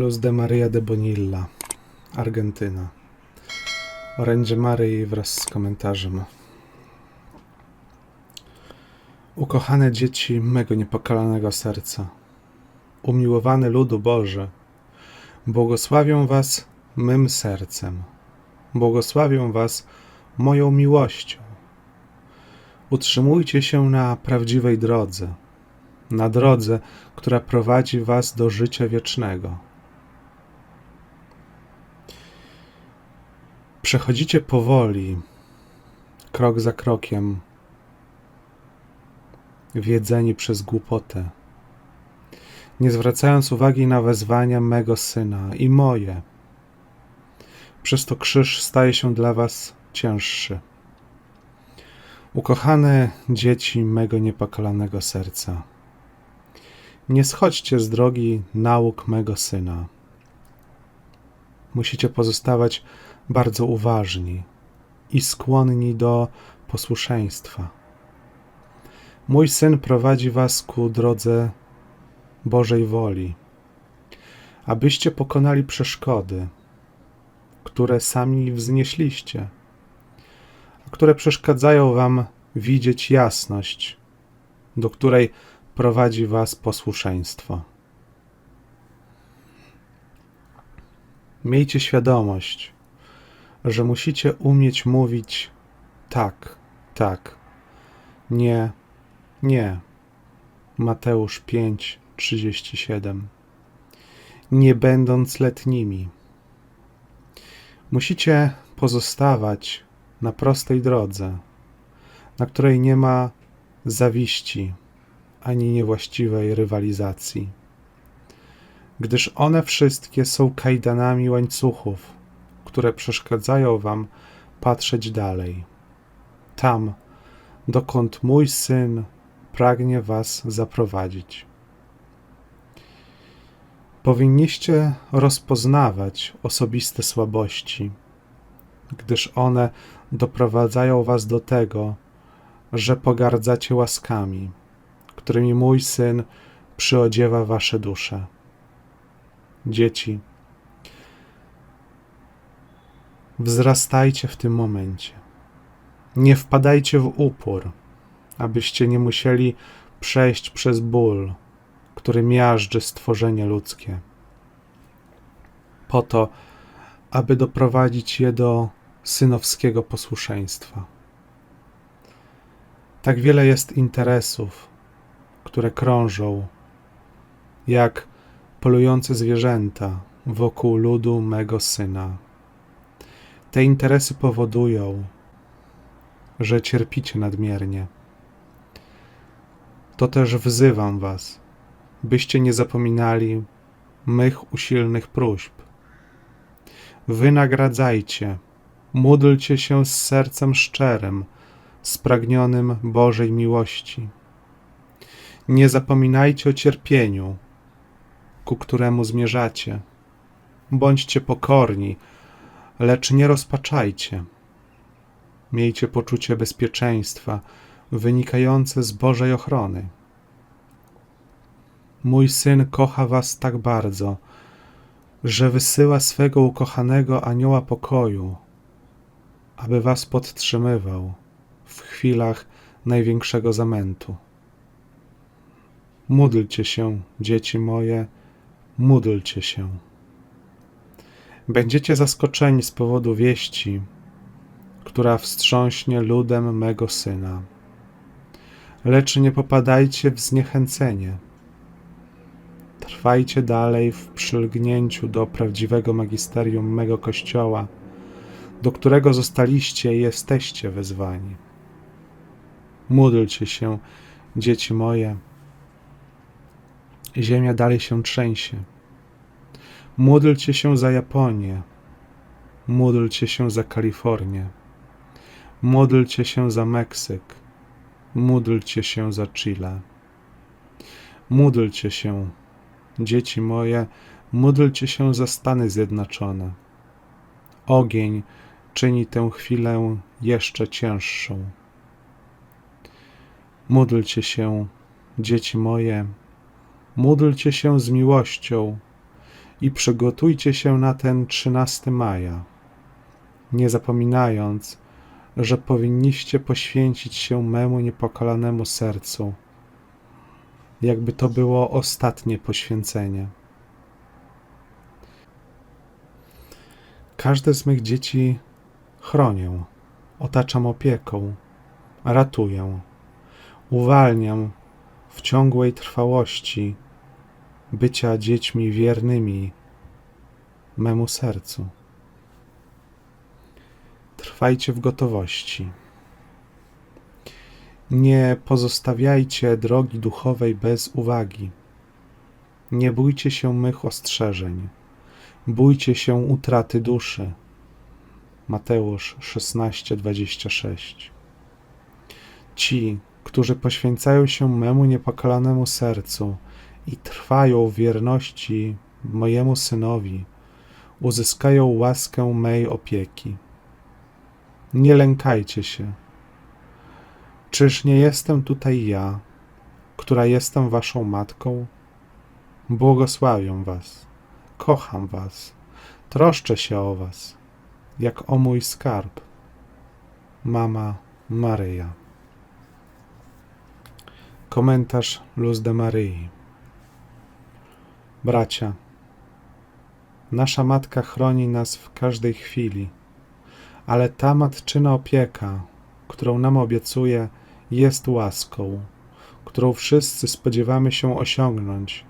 Luz de Maria de Bonilla, Argentyna. Orędzie Maryi wraz z komentarzem. Ukochane dzieci mego niepokalanego serca, umiłowany ludu Boże, błogosławię Was mym sercem, błogosławię Was moją miłością. Utrzymujcie się na prawdziwej drodze, na drodze, która prowadzi Was do życia wiecznego. Przechodzicie powoli, krok za krokiem, wiedzeni przez głupotę, nie zwracając uwagi na wezwania mego syna i moje. Przez to krzyż staje się dla Was cięższy. Ukochane dzieci mego niepokalanego serca, nie schodźcie z drogi nauk mego syna. Musicie pozostawać bardzo uważni i skłonni do posłuszeństwa. Mój syn prowadzi was ku drodze Bożej woli, abyście pokonali przeszkody, które sami wznieśliście, a które przeszkadzają wam widzieć jasność, do której prowadzi was posłuszeństwo. Miejcie świadomość, że musicie umieć mówić tak, tak, nie, nie. Mateusz 5, 37. Nie będąc letnimi. Musicie pozostawać na prostej drodze, na której nie ma zawiści ani niewłaściwej rywalizacji, gdyż one wszystkie są kajdanami łańcuchów, które przeszkadzają wam patrzeć dalej. Tam, dokąd mój syn pragnie was zaprowadzić. Powinniście rozpoznawać osobiste słabości, gdyż one doprowadzają was do tego, że pogardzacie łaskami, którymi mój syn przyodziewa wasze dusze. Dzieci, wzrastajcie w tym momencie. Nie wpadajcie w upór, abyście nie musieli przejść przez ból, który miażdży stworzenie ludzkie. Po to, aby doprowadzić je do synowskiego posłuszeństwa. Tak wiele jest interesów, które krążą, jak polujące zwierzęta wokół ludu mego syna. Te interesy powodują, że cierpicie nadmiernie. To też wzywam Was, byście nie zapominali mych usilnych próśb. Wynagradzajcie, módlcie się z sercem szczerym, spragnionym Bożej miłości. Nie zapominajcie o cierpieniu, ku któremu zmierzacie. Bądźcie pokorni, lecz nie rozpaczajcie. Miejcie poczucie bezpieczeństwa wynikające z Bożej ochrony. Mój syn kocha was tak bardzo, że wysyła swego ukochanego anioła pokoju, aby was podtrzymywał w chwilach największego zamętu. Módlcie się, dzieci moje, módlcie się. Będziecie zaskoczeni z powodu wieści, która wstrząśnie ludem mego syna. Lecz nie popadajcie w zniechęcenie. Trwajcie dalej w przylgnięciu do prawdziwego magisterium mego kościoła, do którego zostaliście i jesteście wezwani. Módlcie się, dzieci moje. Ziemia dalej się trzęsie. Módlcie się za Japonię. Módlcie się za Kalifornię. Módlcie się za Meksyk. Módlcie się za Chile. Módlcie się, dzieci moje, módlcie się za Stany Zjednoczone. Ogień czyni tę chwilę jeszcze cięższą. Módlcie się, dzieci moje, módlcie się z miłością i przygotujcie się na ten 13 maja, nie zapominając, że powinniście poświęcić się memu niepokalanemu sercu, jakby to było ostatnie poświęcenie. Każde z mych dzieci chronię, otaczam opieką, ratuję, uwalniam w ciągłej trwałości bycia dziećmi wiernymi memu sercu. Trwajcie w gotowości. Nie pozostawiajcie drogi duchowej bez uwagi. Nie bójcie się mych ostrzeżeń. Bójcie się utraty duszy. Mateusz 16:26. Ci, którzy poświęcają się memu niepokalanemu sercu i trwają w wierności mojemu synowi, uzyskają łaskę mej opieki. Nie lękajcie się. Czyż nie jestem tutaj ja, która jestem waszą matką? Błogosławię was, kocham was, troszczę się o was, jak o mój skarb. Mama Maryja. Komentarz Luz de Maryi. Bracia, nasza matka chroni nas w każdej chwili, ale ta matczyna opieka, którą nam obiecuje, jest łaską, którą wszyscy spodziewamy się osiągnąć,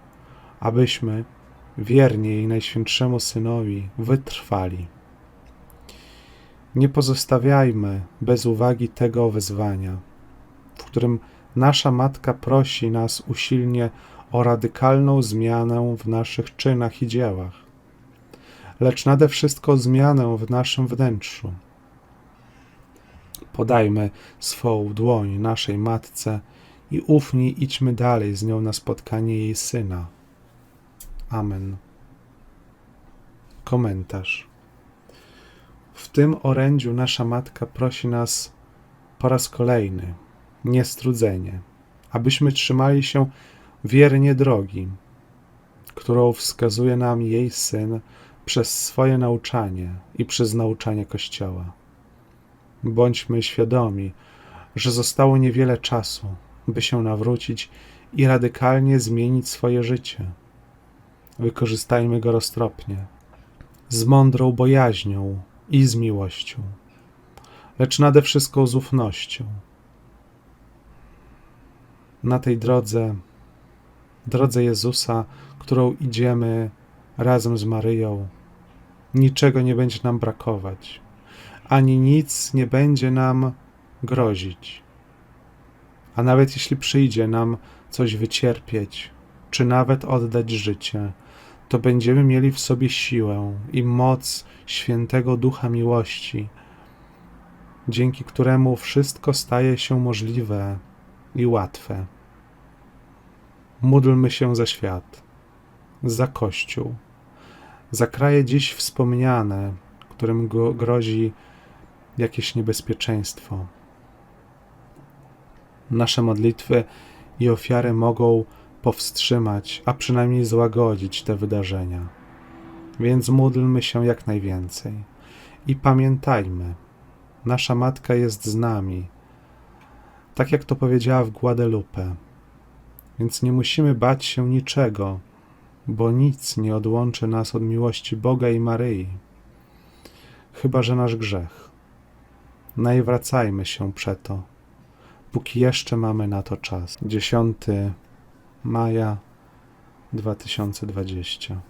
abyśmy, wierni jej Najświętszemu Synowi, wytrwali. Nie pozostawiajmy bez uwagi tego wezwania, w którym nasza Matka prosi nas usilnie o radykalną zmianę w naszych czynach i dziełach, lecz nade wszystko zmianę w naszym wnętrzu. Podajmy swą dłoń naszej Matce i ufnie idźmy dalej z nią na spotkanie jej Syna. Amen. Komentarz. W tym orędziu nasza Matka prosi nas po raz kolejny, niestrudzenie, abyśmy trzymali się wiernie drogi, którą wskazuje nam jej Syn przez swoje nauczanie i przez nauczanie Kościoła. Bądźmy świadomi, że zostało niewiele czasu, by się nawrócić i radykalnie zmienić swoje życie. Wykorzystajmy go roztropnie, z mądrą bojaźnią i z miłością, lecz nade wszystko z ufnością. Na tej drodze, drodze Jezusa, którą idziemy razem z Maryją, niczego nie będzie nam brakować ani nic nie będzie nam grozić. A nawet jeśli przyjdzie nam coś wycierpieć, czy nawet oddać życie, to będziemy mieli w sobie siłę i moc świętego ducha miłości, dzięki któremu wszystko staje się możliwe i łatwe. Módlmy się za świat, za Kościół, za kraje dziś wspomniane, którym grozi jakieś niebezpieczeństwo. Nasze modlitwy i ofiary mogą powstrzymać, a przynajmniej złagodzić te wydarzenia. Więc módlmy się jak najwięcej i pamiętajmy, nasza Matka jest z nami, tak jak to powiedziała w Guadalupe. Więc nie musimy bać się niczego, bo nic nie odłączy nas od miłości Boga i Maryi, chyba że nasz grzech. Najwracajmy się przeto, póki jeszcze mamy na to czas. 10 maja 2020